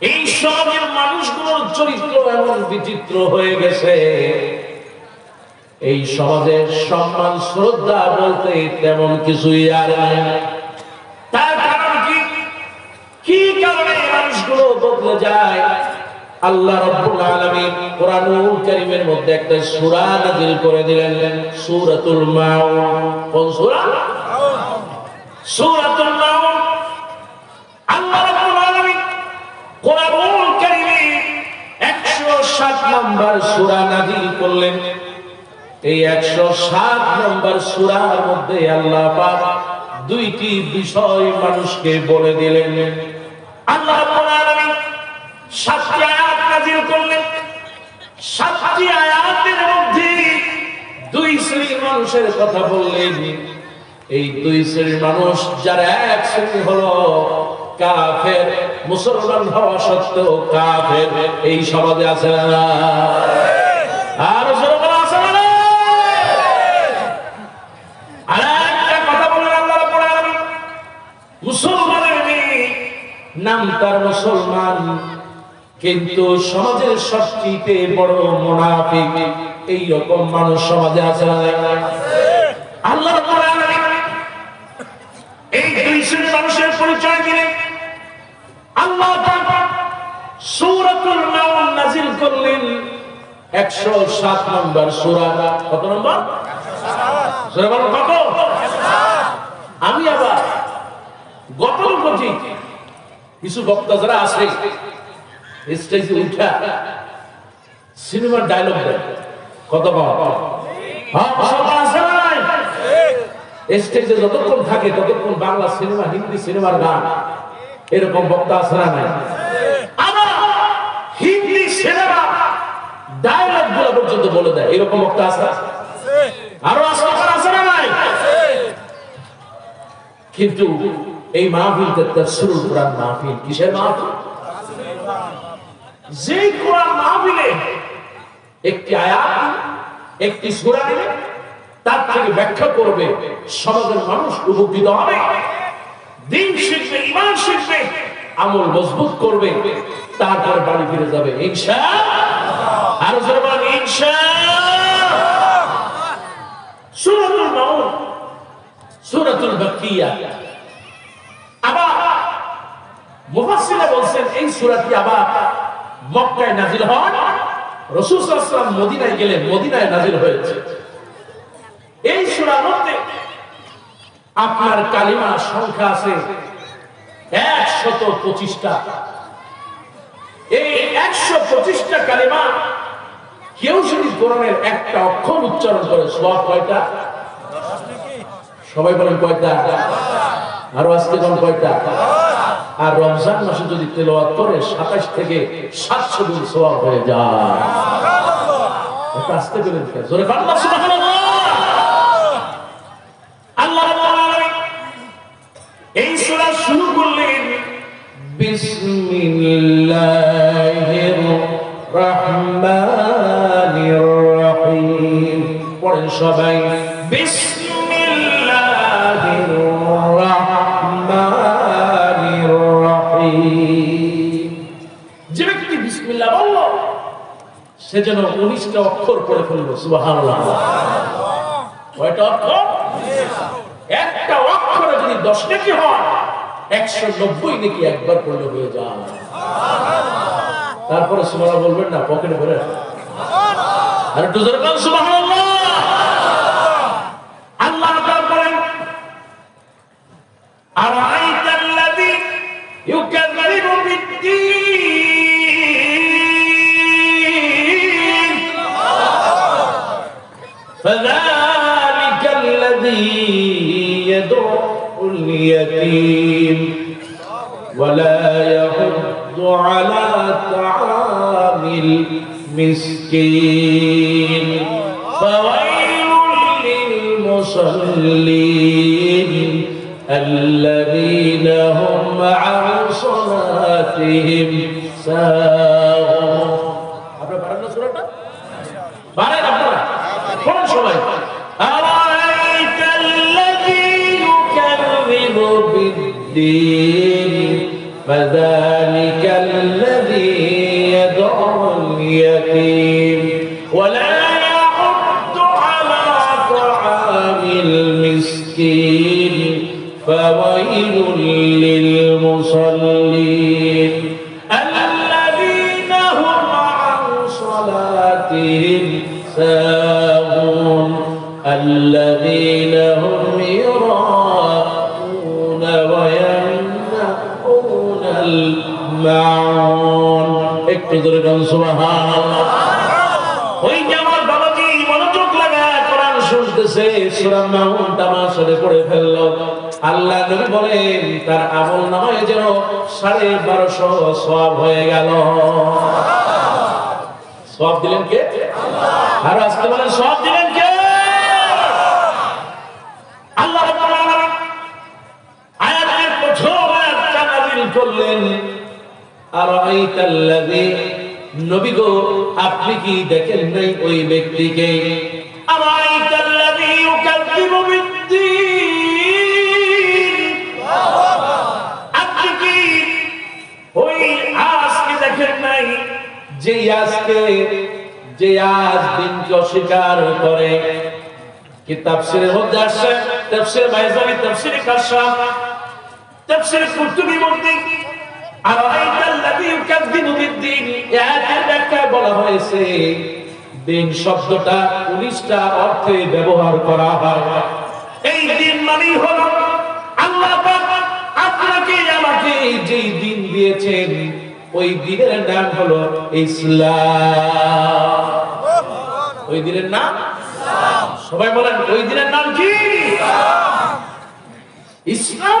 এই সমাজের মানুষগুলোর চরিত্র এমন বিচিত্র হয়ে গেছে। এই সমাজের সম্মান, শ্রদ্ধা বলতে তেমন কিছুই আর তার কারণ কি? কারণে মানুষগুলো বদলে যায়? আল্লাহ রাব্বুল আলামিন কোরআনুল কারীমের মধ্যে একটা সূরা নাযিল করে দিলেন, সূরাতুল মাউন। কোন সূরা? সূরাতুল মাউন। আল্লাহ রাব্বুল আলামিন কোরআনুল কারীমে 107 নম্বর সূরা নাযিল করলেন। এই 107 নম্বর সূরার মধ্যে আল্লাহ পাক দুইটি বিষয় মানুষকে বলে দিলেন। আল্লাহ রাব্বুল আলামিন সাতটি আয়াত করলেন। সাতটি আয়াতের মধ্যে দুই শ্রেণির মানুষের কথা বললেন। এই দুই শ্রেণির মানুষ যারা এক শ্রেণি কাফের, মুসলমান হওয়া সত্ত্বেও কাফের। এই সমাজে আছে আর নাম তার মুসলমান কিন্তু সমাজের সবচেয়ে বড় মুনাফিক এই রকম মানুষ সমাজে আছে? আল্লাহ এই মানুষের পরিচয় দিলেন আল্লাহ নাউন নাযিল করলেন 107 নম্বর কত নম্বর? কত? আমি আবার গতানুগতিক কিছু বক্তা যারা আছে স্টেজে উঠা। সিনেমার ডায়লগ কত নাই? স্টেজে যতক্ষণ থাকে, ততক্ষণ বাংলা সিনেমা, হিন্দি সিনেমার গান। এরকম বক্তা না নাই? হিন্দি সিনেমা ডায়লগগুলো পর্যন্ত বলে দেয়। এরকম বক্তা না? আরও না নাই? কিন্তু এই মাহফিল তাফসীরুল কোরআন মাহফিল। কিসের মাহফিল? যে কোরআন মাহফিলে একটি আয়াত, একটি সূরা তার থেকে ব্যাখ্যা করবে সমাজের মানুষ উপকৃত হবে। দিন শিখবে ইমান শিখবে, আমল মজবুত করবে তারপর বাড়ি ফিরে যাবে ইনশা আর জোরে বলেন ইনশা সূরাতুল মাউন সূরাতুল বাকিয়া। আবার মুফাসসিরা বলছেন, এই সূরাটি আবার মক্কায় নাজিল হন, রাসূল মদিনায় গেলেন মদিনায় নাজিল হয়েছে। এই সূরার মধ্যে আপনার কালিমা সংখ্যা আছে একশত পঁচিশটা। এই একশো পঁচিশটা কালিমা কেউ যদি কোরআনের একটা অক্ষর উচ্চারণ করে সব কয়টা? সবাই বলেন কয়টা? আরও আজকে কয়টা? আর রমজান মাসে যদি তেলাওয়াত করে সাতাশ থেকে সাতশো দিন সোয়াব হয়ে যায়। আসতে জোরে আল্লাহ এই সূরা শুরু করলেন বিসমিল্লাহির রহমানির রহিম। পড়েন সবাই বিসমিল্লাহির সে যেন উনিশটা অক্ষর পড়ে ফেলল সুবাহ কয়টা অক্ষর? একটা অক্ষরে যদি দশ নাকি হয় একশো নব্বই নাকি একবার পড়লে হয়ে যায়। তারপরে সুমারা বলবেন না, পকেটে ভরে আর একটু জোরে বলেন فذلك الذي يدعو اليتيم ولا يحض على طعام المسكين. فويل للمصلين الذين هم عن صلاتهم ساهون. الدين فذلك الذي يدعو اليتيم. ولا يحض على طعام المسكين فويل للمصلين. الذين هم عن صلاتهم ساهون. الذين পড়ে ফেলল। আল্লাহ বলেন, তার আমল নামায় যেন সাড়ে বারোশো সওয়াব হয়ে গেল। সওয়াব দিলেন কে? আর আজকে বলেন, সওয়াব দিলেন কে? আল্লাহ আয়াতের করলেন আর আইতাল্লাযী নবী গো আপনি কি দেখেন নাই ওই ব্যক্তিকে? আপনি কি ওই আজকে দেখেন নাই? যে আজকে যে আজ দিনকে অস্বীকার করে। কি তাফসিরের মধ্যে আসছে? তাফসির বাইজানি তাফসির কাশাফ তাফসির কুতুবি মধ্যে বলা হয়েছে, দিন শব্দটা 19টা অর্থে ব্যবহার করা এই দিন মানেই হলো আল্লাহ আপনাকে আমাকে যেই দিন দিয়েছেন, ওই দিনের নাম হলো ইসলাম। ওই দিনের নাম? সবাই বলেন, ওই দিনের নাম কি? ইসলাম।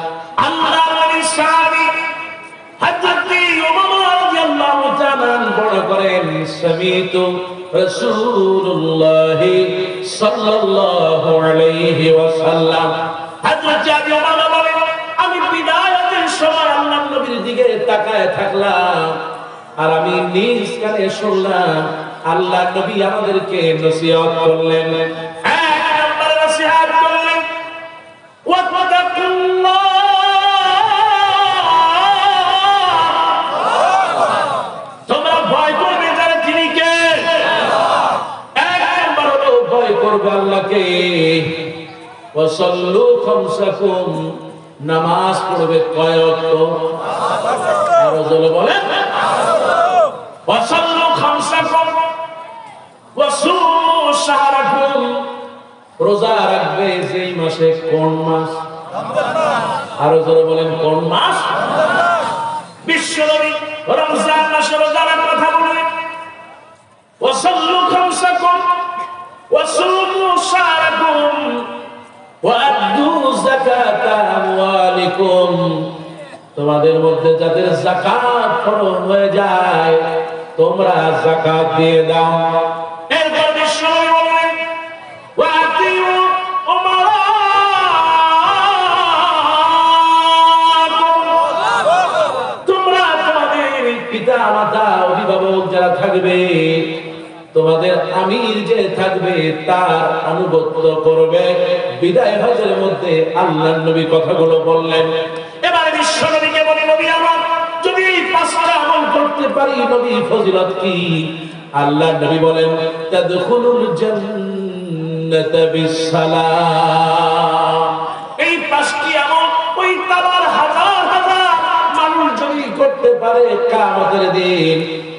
বড় করেন, সামিতু রাসূলুল্লাহ সাল্লাল্লাহু আমি বিদায়ের সময় আল্লাহর নবীর দিকে তাকায় থাকলাম আর আমি নিজ কানে শুনলাম আল্লাহ নবী আমাদেরকে নসিহত করলেন। ওয়াসাল্লু খামসাকুম, নামাজ পড়বে কয় ওয়াক্ত আরও জোরে বলেন। ওয়াসাল্লু খামসাকুম ওয়াসুমু শাহরাকুম। রোজা রাখবে যেই মাসে কোন মাস? আরও জোরে বলেন, কোন মাস? বিশ্বনবী রমজান মাসে রোজার কথা বললেন ওয়াসাল্লু খামসাকুম ওয়াসুমু শাহরাকুম। তোমাদের মধ্যে যাদের জাকাত ফরজ হয়ে যায় তোমরা জাকাত দিয়ে দাও। তোমাদের আমির যে থাকবে তার আনুগত্য করবে। বিদায় হজের মধ্যে আল্লাহ নবী কথাগুলো বললেন। এবার বিশ্ব নবীকে বলি, নবী আমার, যদি পাঁচটা আমল করতে পারি নবী ফজিলত কি? আল্লাহ নবী বলেন, তাদখুলুল জান্নাতা বিসসালাম এই পাঁচটি আমল, ওই তাবার হাজার হাজার মানুষ যদি করতে পারে কামতের দিন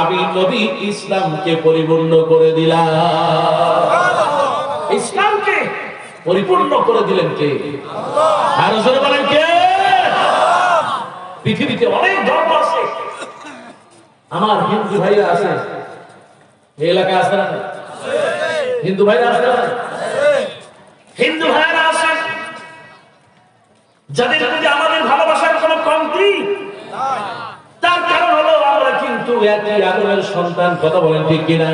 আমি নবী ইসলামকে পরিপূর্ণ করে দিলাম। ইসলামকে পরিপূর্ণ করে দিলেন কে? আর বলেন কে? পৃথিবীতে অনেক ধর্ম আছে। আমার হিন্দু ভাইরা আছে। এই এলাকায় আছে না হিন্দু ভাইরা আছে না হিন্দু ভাইরা আছে। যাদের প্রতি আমাদের ভালোবাসার কোনো কমতি তার কারণ কিন্তু একই আগুনের সন্তান কথা বলেন ঠিক কিনা?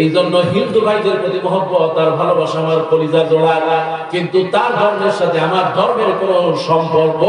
এই জন্য হিন্দু ভাইদের প্রতি মহব্বত আর ভালোবাসা আমার কলিজা জোড়া। কিন্তু তার ধর্মের সাথে আমার ধর্মের কোনো সম্পর্ক